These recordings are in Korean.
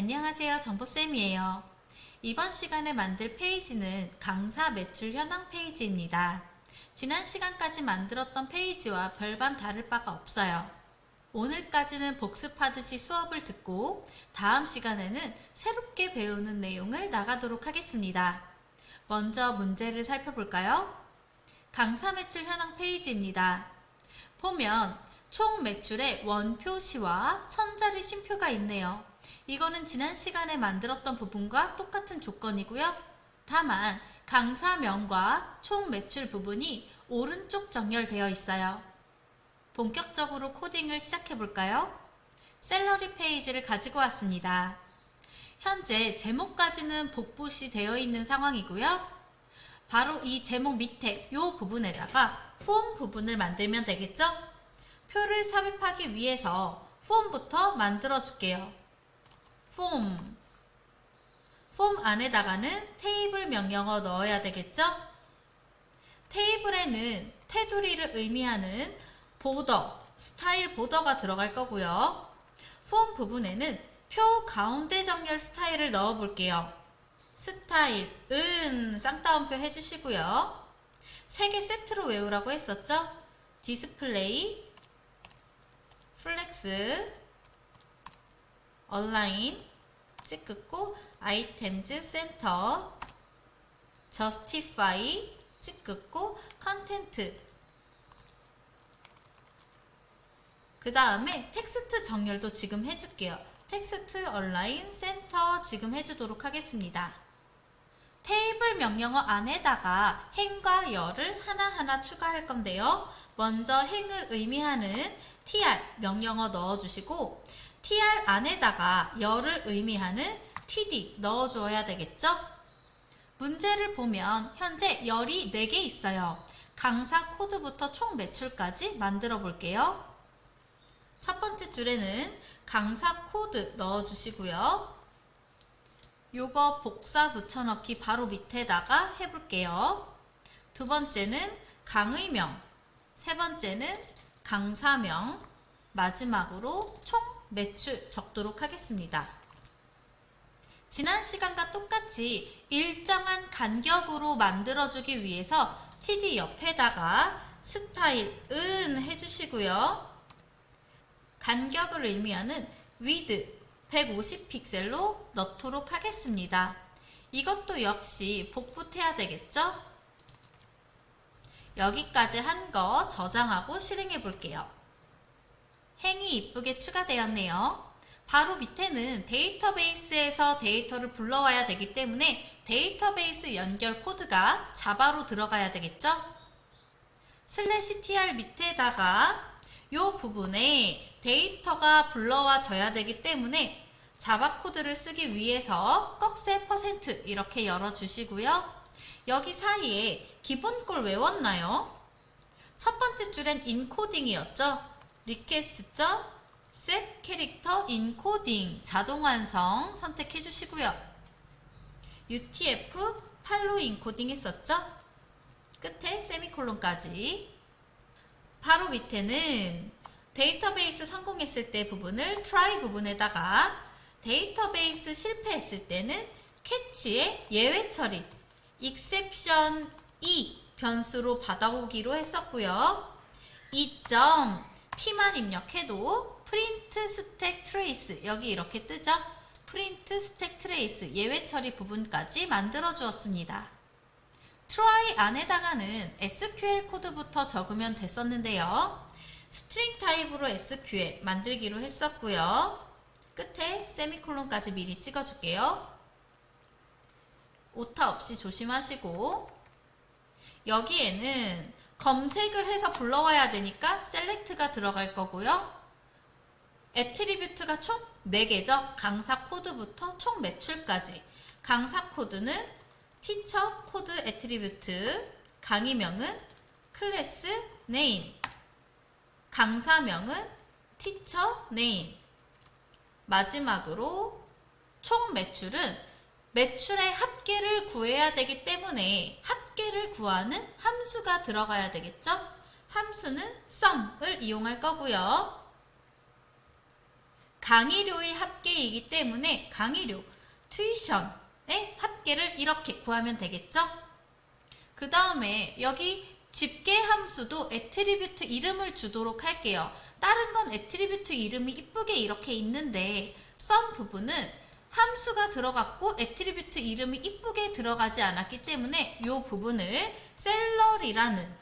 안녕하세요. 정보쌤이에요. 이번 시간에 만들 페이지는 강사 매출 현황 페이지입니다. 지난 시간까지 만들었던 페이지와 별반 다를 바가 없어요. 오늘까지는 복습하듯이 수업을 듣고 다음 시간에는 새롭게 배우는 내용을 나가도록 하겠습니다. 먼저 문제를 살펴볼까요? 강사 매출 현황 페이지입니다. 보면 총 매출의 원표시와 천자리 쉼표가 있네요. 이거는 지난 시간에 만들었던 부분과 똑같은 조건이고요. 다만 강사명과 총 매출 부분이 오른쪽 정렬되어 있어요. 본격적으로 코딩을 시작해 볼까요? 셀러리 페이지를 가지고 왔습니다. 현재 제목까지는 복붙이 되어 있는 상황이고요. 바로 이 제목 밑에 이 부분에다가 폼 부분을 만들면 되겠죠? 표를 삽입하기 위해서 폼부터 만들어 줄게요. 폼. 폼 안에다가는 테이블 명령어 넣어야 되겠죠? 테이블에는 테두리를 의미하는 보더, 스타일 보더가 들어갈 거고요. 폼 부분에는 표 가운데 정렬 스타일을 넣어 볼게요. 스타일, 은, 쌍따옴표 해주시고요. 세 개 세트로 외우라고 했었죠? 디스플레이, 플렉스, 얼라인, 찌끄고, 아이템즈 센터, 저스티파이, 찌끄고, 컨텐트. 그 다음에 텍스트 정렬도 지금 해줄게요. 텍스트 얼라인 센터 지금 해주도록 하겠습니다. 테이블 명령어 안에다가 행과 열을 하나하나 추가할 건데요. 먼저 행을 의미하는 tr 명령어 넣어주시고 tr 안에다가 열을 의미하는 td 넣어주어야 되겠죠? 문제를 보면 현재 열이 4개 있어요. 강사 코드부터 총 매출까지 만들어 볼게요. 첫 번째 줄에는 강사 코드 넣어주시고요. 요거 복사 붙여넣기 바로 밑에다가 해볼게요. 두 번째는 강의명, 세 번째는 강사명, 마지막으로 총 매출 적도록 하겠습니다. 지난 시간과 똑같이 일정한 간격으로 만들어주기 위해서 TD 옆에다가 스타일 은 해주시고요. 간격을 의미하는 width 150픽셀로 넣도록 하겠습니다. 이것도 역시 복붙해야 되겠죠? 여기까지 한 거 저장하고 실행해 볼게요. 행이 이쁘게 추가되었네요. 바로 밑에는 데이터베이스에서 데이터를 불러와야 되기 때문에 데이터베이스 연결 코드가 자바로 들어가야 되겠죠? 슬래시 tr 밑에다가 이 부분에 데이터가 불러와져야 되기 때문에 자바 코드를 쓰기 위해서 꺽쇠 퍼센트 이렇게 열어주시고요. 여기 사이에 기본꼴 외웠나요? 첫 번째 줄엔 인코딩이었죠. Request. set 캐릭터 encoding 자동 완성 선택해 주시고요. UTF 팔로 인코딩 했었죠. 끝에 세미콜론까지 바로 밑에는 데이터베이스 성공했을 때 부분을 try 부분에다가 데이터베이스 실패했을 때는 캐치의 예외 처리 exception e 변수로 받아오기로 했었고요. 2점 p만 입력해도 print stack trace 여기 이렇게 뜨죠? print stack trace 예외 처리 부분까지 만들어 주었습니다. try 안에다가는 SQL 코드부터 적으면 됐었는데요. 스트링 타입으로 SQL 만들기로 했었고요. 끝에 세미콜론까지 미리 찍어줄게요. 오타 없이 조심하시고 여기에는 검색을 해서 불러와야 되니까 셀렉트가 들어갈 거고요. 애트리뷰트가 총 4개죠. 강사 코드부터 총 매출까지. 강사 코드는 티처 코드 애트리뷰트, 강의명은 클래스 네임, 강사명은 티처 네임. 마지막으로 총 매출은 매출의 합계를 구해야 되기 때문에 합계를 구하는 함수가 들어가야 되겠죠? 함수는 sum을 이용할 거고요. 강의료의 합계이기 때문에 강의료, 튜이션의 합계를 이렇게 구하면 되겠죠? 그 다음에 여기 집계 함수도 애트리뷰트 이름을 주도록 할게요. 다른 건 애트리뷰트 이름이 이쁘게 이렇게 있는데 썸 부분은 함수가 들어갔고 애트리뷰트 이름이 이쁘게 들어가지 않았기 때문에 이 부분을 셀러리라는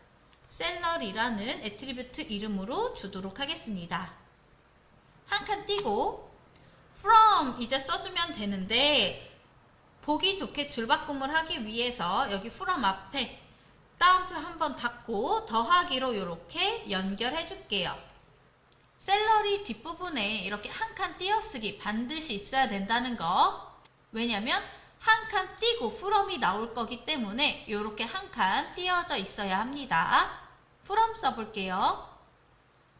셀러리라는 애트리뷰트 이름으로 주도록 하겠습니다. 한 칸 띄고 from 이제 써주면 되는데 보기 좋게 줄바꿈을 하기 위해서 여기 from 앞에 따옴표 한번 닫고 더하기로 이렇게 연결해 줄게요. 셀러리 뒷부분에 이렇게 한 칸 띄어쓰기 반드시 있어야 된다는 거. 왜냐면 한 칸 띄고 from이 나올 거기 때문에 이렇게 한 칸 띄어져 있어야 합니다. from 써볼게요.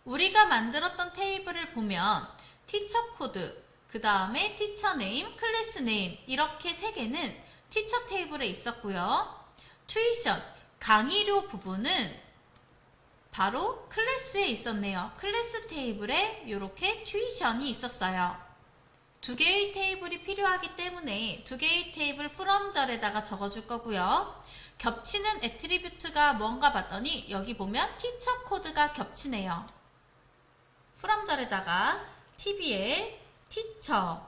우리가 만들었던 테이블을 보면 티처 코드, 그 다음에 티처 네임, 클래스 네임 이렇게 세 개는 티처 테이블에 있었고요. 튜이션, 강의료 부분은 바로 클래스에 있었네요. 클래스 테이블에 이렇게 튜이션이 있었어요. 두 개의 테이블이 필요하기 때문에 두 개의 테이블 from절에다가 적어줄 거고요. 겹치는 애트리뷰트가 뭔가 봤더니 여기 보면 티처 코드가 겹치네요. from절에다가 tbl 티처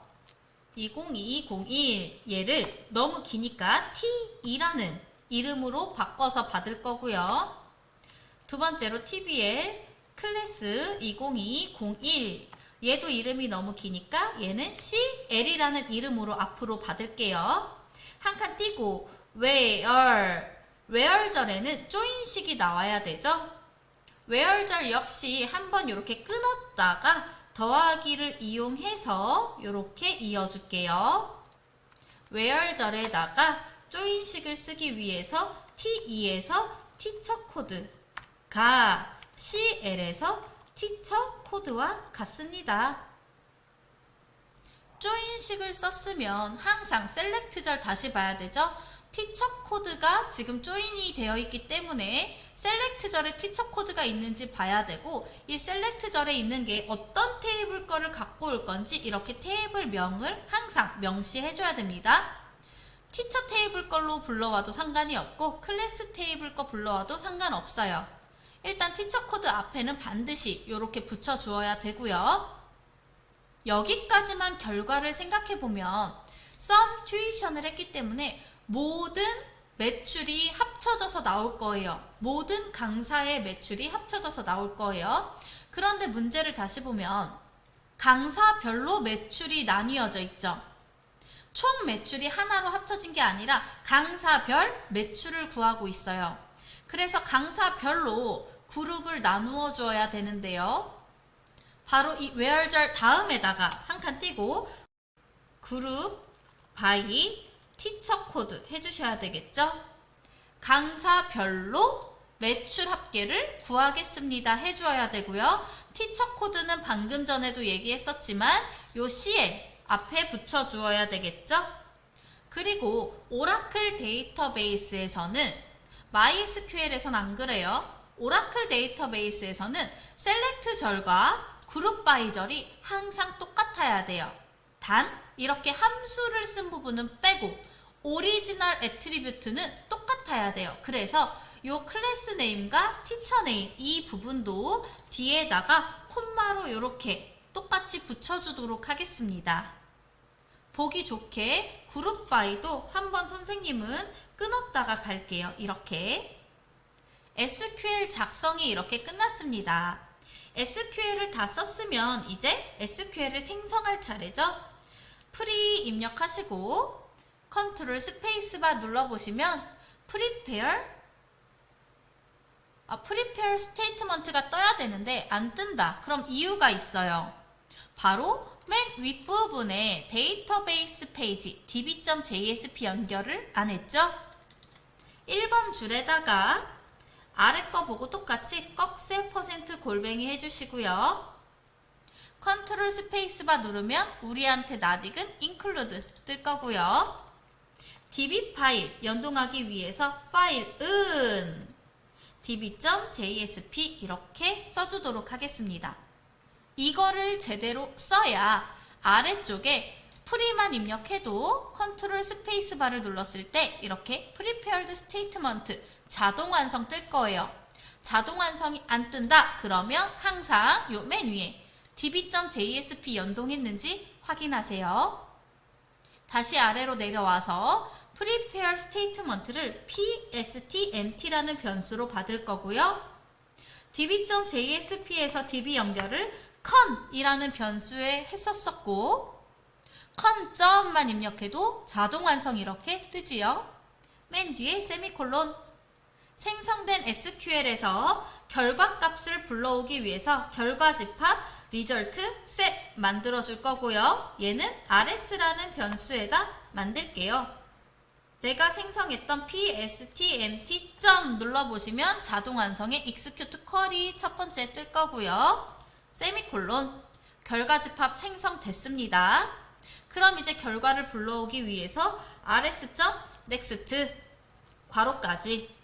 202201 얘를 너무 기니까 t2라는 이름으로 바꿔서 받을 거고요. 두 번째로 tbl 클래스 202201 얘도 이름이 너무 기니까 얘는 cl이라는 이름으로 앞으로 받을게요. 한 칸 띄고 where where절에는 조인식이 나와야 되죠. where절 역시 한번 이렇게 끊었다가 더하기를 이용해서 이렇게 이어줄게요. where절에다가 조인식을 쓰기 위해서 t2에서 티처 코드 가 cl에서 티처 코드와 같습니다. 조인식을 썼으면 항상 셀렉트절 다시 봐야 되죠. 티처 코드가 지금 조인이 되어 있기 때문에 셀렉트절에 티처 코드가 있는지 봐야 되고 이 셀렉트절에 있는 게 어떤 테이블 거를 갖고 올 건지 이렇게 테이블 명을 항상 명시해 줘야 됩니다. 티처 테이블 걸로 불러와도 상관이 없고 클래스 테이블 거 불러와도 상관없어요. 일단 티처 코드 앞에는 반드시 이렇게 붙여 주어야 되고요. 여기까지만 결과를 생각해 보면 썸 튜이션을 했기 때문에 모든 매출이 합쳐져서 나올 거예요. 모든 강사의 매출이 합쳐져서 나올 거예요. 그런데 문제를 다시 보면 강사별로 매출이 나뉘어져 있죠. 총 매출이 하나로 합쳐진 게 아니라 강사별 매출을 구하고 있어요. 그래서 강사별로 그룹을 나누어 주어야 되는데요. 바로 이 where절 다음에다가 한 칸 띄고 그룹 by 티처 코드 해주셔야 되겠죠? 강사별로 매출 합계를 구하겠습니다. 해주어야 되고요. 티처 코드는 방금 전에도 얘기했었지만 요 CL 앞에 붙여주어야 되겠죠? 그리고 오라클 데이터베이스에서는 MySQL에선 안 그래요. 오라클 데이터베이스에서는 셀렉트 절과 그룹 바이 절이 항상 똑같아야 돼요. 단 이렇게 함수를 쓴 부분은 빼고 오리지널 애트리뷰트는 똑같아야 돼요. 그래서 요 클래스 네임과 티처 네임 이 부분도 뒤에다가 콤마로 이렇게 똑같이 붙여주도록 하겠습니다. 보기 좋게 그룹 바이도 한번 선생님은 끊었다가 갈게요. 이렇게 SQL 작성이 이렇게 끝났습니다. SQL을 다 썼으면 이제 SQL을 생성할 차례죠. 프리 입력하시고 컨트롤 스페이스바 눌러보시면 프리페어 아, 프리페어 스테이트먼트가 떠야 되는데 안 뜬다. 그럼 이유가 있어요. 바로 맨 윗부분에 데이터베이스 페이지 db.jsp 연결을 안 했죠? 1번 줄에다가 아래 거 보고 똑같이 꺽쇠 퍼센트 골뱅이 해주시고요. 컨트롤 스페이스바 누르면 우리한테 낯익은 include 뜰 거고요. db 파일 연동하기 위해서 파일은 db.jsp 이렇게 써주도록 하겠습니다. 이거를 제대로 써야 아래쪽에 프리만 입력해도 컨트롤 스페이스 바를 눌렀을 때 이렇게 prepared statement 자동 완성 뜰 거예요. 자동 완성이 안 뜬다? 그러면 항상 요 맨 위에 db.jsp 연동했는지 확인하세요. 다시 아래로 내려와서 prepare statement를 pstmt라는 변수로 받을 거고요. db.jsp에서 db 연결을 con이라는 변수에 했었었고 con.만 입력해도 자동 완성 이렇게 뜨지요. 맨 뒤에 세미콜론 생성된 SQL에서 결과값을 불러오기 위해서 결과 집합 result set 만들어 줄 거고요. 얘는 rs라는 변수에다 만들게요. 내가 생성했던 pstmt 점 눌러보시면 자동 완성의 execute 쿼리 첫 번째 뜰 거고요. 세미콜론 결과 집합 생성됐습니다. 그럼 이제 결과를 불러오기 위해서 rs 점 next 괄호까지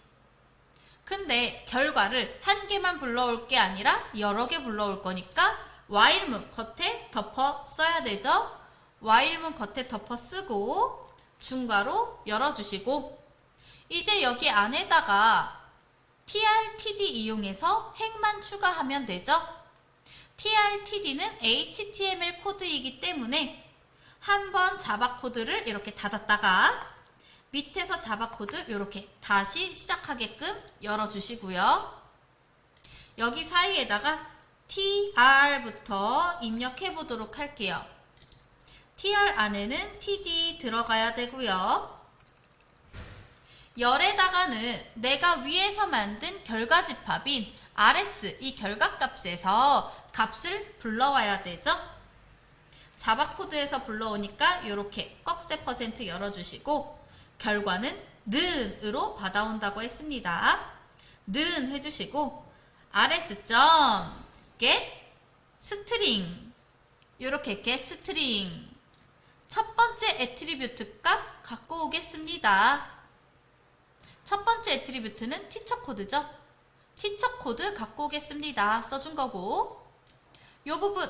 근데 결과를 한 개만 불러올 게 아니라 여러 개 불러올 거니까 while문 겉에 덮어 써야 되죠. while문 겉에 덮어 쓰고 중괄호 열어주시고 이제 여기 안에다가 trtd 이용해서 행만 추가하면 되죠. Trtd는 html 코드이기 때문에 한 번 자바 코드를 이렇게 닫았다가 밑에서 자바 코드 이렇게 다시 시작하게끔 열어주시고요. 여기 사이에다가 tr부터 입력해 보도록 할게요. tr 안에는 td 들어가야 되고요. 열에다가는 내가 위에서 만든 결과 집합인 rs 이 결과값에서 값을 불러와야 되죠. 자바 코드에서 불러오니까 이렇게 꺽쇠 퍼센트 열어주시고 결과는 는으로 받아온다고 했습니다. 는 해주시고 rs 점 get string 이렇게 get string 첫 번째 애트리뷰트 값 갖고 오겠습니다. 첫 번째 애트리뷰트는 티처 코드죠. 티처 코드 갖고 오겠습니다. 써준 거고 요 부분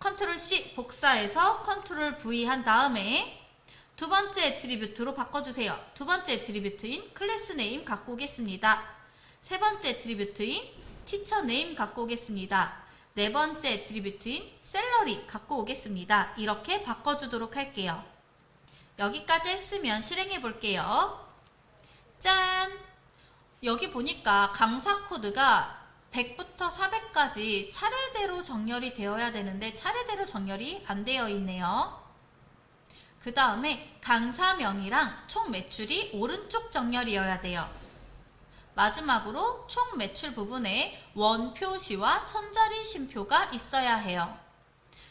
컨트롤 C 복사해서 컨트롤 V 한 다음에 두 번째 애트리뷰트로 바꿔주세요. 두 번째 애트리뷰트인 클래스 네임 갖고 오겠습니다. 세 번째 애트리뷰트인 티처 네임 갖고 오겠습니다. 네 번째 애트리뷰트인 셀러리 갖고 오겠습니다. 이렇게 바꿔주도록 할게요. 여기까지 했으면 실행해 볼게요. 짠! 여기 보니까 강사 코드가 100부터 400까지 차례대로 정렬이 되어야 되는데 차례대로 정렬이 안 되어 있네요. 그 다음에 강사명이랑 총 매출이 오른쪽 정렬이어야 돼요. 마지막으로 총 매출 부분에 원 표시와 천자리 쉼표가 있어야 해요.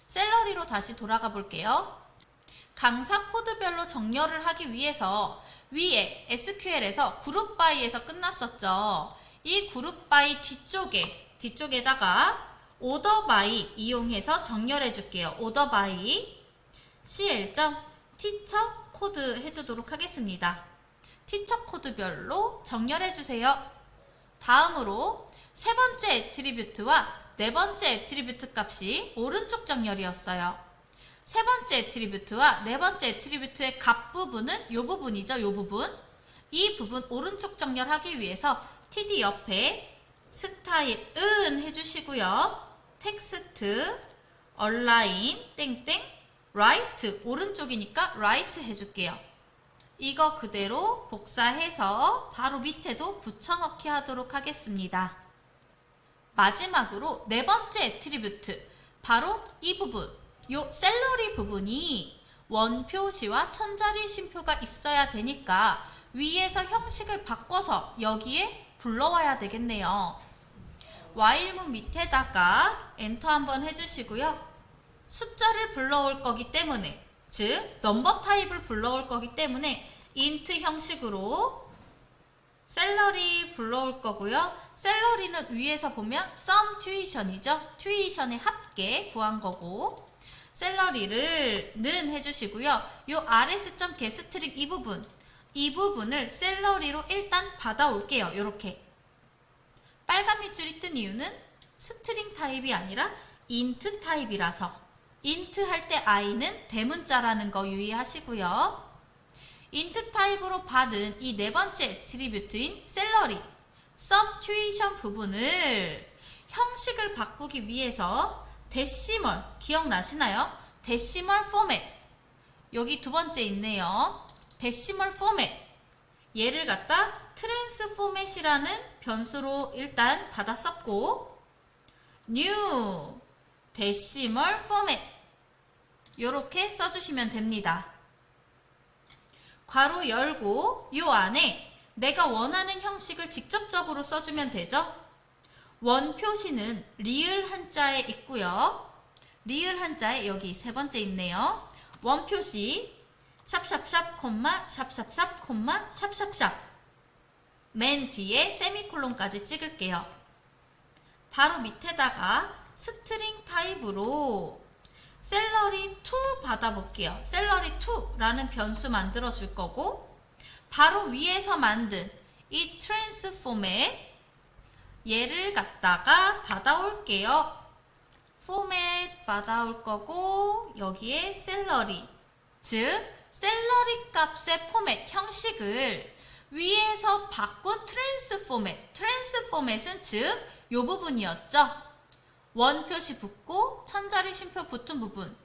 셀러리로 다시 돌아가 볼게요. 강사 코드별로 정렬을 하기 위해서 위에 SQL에서 그룹 바이에서 끝났었죠. 이 그룹 바이 뒤쪽에 뒤쪽에다가 오더 바이 이용해서 정렬해 줄게요. 오더 바이 cl 티처 코드 해주도록 하겠습니다. 티처 코드별로 정렬해 주세요. 다음으로 세 번째 애트리뷰트와 네 번째 애트리뷰트 값이 오른쪽 정렬이었어요. 세 번째 애트리뷰트와 네 번째 애트리뷰트의 값 부분은 이 부분이죠. 이 부분. 이 부분 오른쪽 정렬하기 위해서 td 옆에 스타일 은 해주시고요. 텍스트 얼라인 땡땡 right 오른쪽이니까 right 해줄게요. 이거 그대로 복사해서 바로 밑에도 붙여넣기 하도록 하겠습니다. 마지막으로 네 번째 애트리뷰트 바로 이 부분 요 셀러리 부분이 원 표시와 천자리 쉼표가 있어야 되니까 위에서 형식을 바꿔서 여기에 불러와야 되겠네요. while문 밑에다가 엔터 한번 해주시고요. 숫자를 불러올 거기 때문에 즉 넘버 타입을 불러올 거기 때문에 int 형식으로 셀러리 불러올 거고요. 셀러리는 위에서 보면 sum tuition이죠. tuition의 합계 구한 거고 셀러리를 는 해주시고요. 요 rs.getString 이 부분 이 부분을 셀러리로 일단 받아올게요. 이렇게 빨간 밑줄이 뜬 이유는 스트링 타입이 아니라 int 타입이라서 int 할때 i는 대문자라는 거 유의하시고요. int 타입으로 받은 이 네 번째 애트리뷰트인 셀러리, subtuition 부분을 형식을 바꾸기 위해서 데시멀 기억나시나요? 데시멀 포맷 여기 두 번째 있네요. 데시멀 포맷 얘를 갖다 트랜스 포맷이라는 변수로 일단 받아 썼고 new 데시멀 포맷 이렇게 써주시면 됩니다. 괄호 열고 요 안에 내가 원하는 형식을 직접적으로 써주면 되죠. 원 표시는 리을 한자에 있고요. 리을 한자에 여기 세 번째 있네요. 원 표시 샵샵샵 콤마 샵샵샵 콤마 샵샵샵 맨 뒤에 세미콜론까지 찍을게요. 바로 밑에다가 스트링 타입으로 셀러리 2 받아볼게요. 셀러리 2라는 변수 만들어 줄 거고 바로 위에서 만든 이 트랜스포맷 얘를 갖다가 받아올게요. 포맷 받아올 거고 여기에 셀러리 즉 셀러리 값의 포맷 형식을 위에서 바꾼 트랜스포맷 트랜스포맷은 즉 요 부분이었죠. 원 표시 붙고 천자리 쉼표 붙은 부분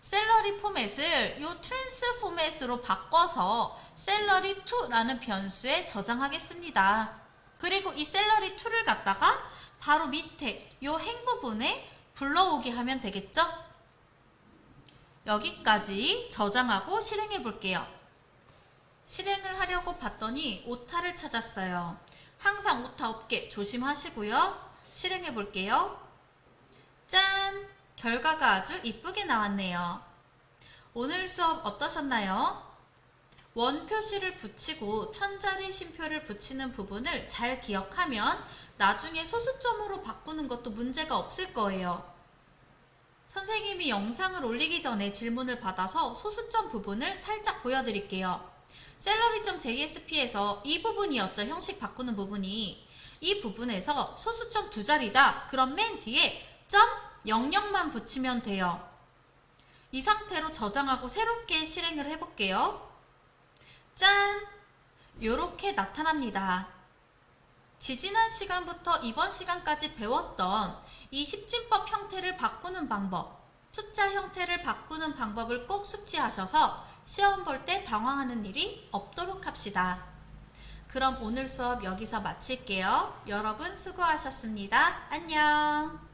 셀러리 포맷을 요 트랜스 포맷으로 바꿔서 셀러리 2라는 변수에 저장하겠습니다. 그리고 이 셀러리 2를 갖다가 바로 밑에 요 행 부분에 불러오게 하면 되겠죠? 여기까지 저장하고 실행해 볼게요. 실행을 하려고 봤더니 오타를 찾았어요. 항상 오타 없게 조심하시고요. 실행해 볼게요. 짠! 결과가 아주 이쁘게 나왔네요. 오늘 수업 어떠셨나요? 원 표시를 붙이고 천자리 쉼표를 붙이는 부분을 잘 기억하면 나중에 소수점으로 바꾸는 것도 문제가 없을 거예요. 선생님이 영상을 올리기 전에 질문을 받아서 소수점 부분을 살짝 보여드릴게요. 셀러리.jsp에서 이 부분이었죠. 형식 바꾸는 부분이. 이 부분에서 소수점 두 자리다. 그럼 맨 뒤에 점 00만 붙이면 돼요. 이 상태로 저장하고 새롭게 실행을 해볼게요. 짠! 요렇게 나타납니다. 지지난 시간부터 이번 시간까지 배웠던 이 십진법 형태를 바꾸는 방법, 숫자 형태를 바꾸는 방법을 꼭 숙지하셔서 시험 볼 때 당황하는 일이 없도록 합시다. 그럼 오늘 수업 여기서 마칠게요. 여러분 수고하셨습니다. 안녕!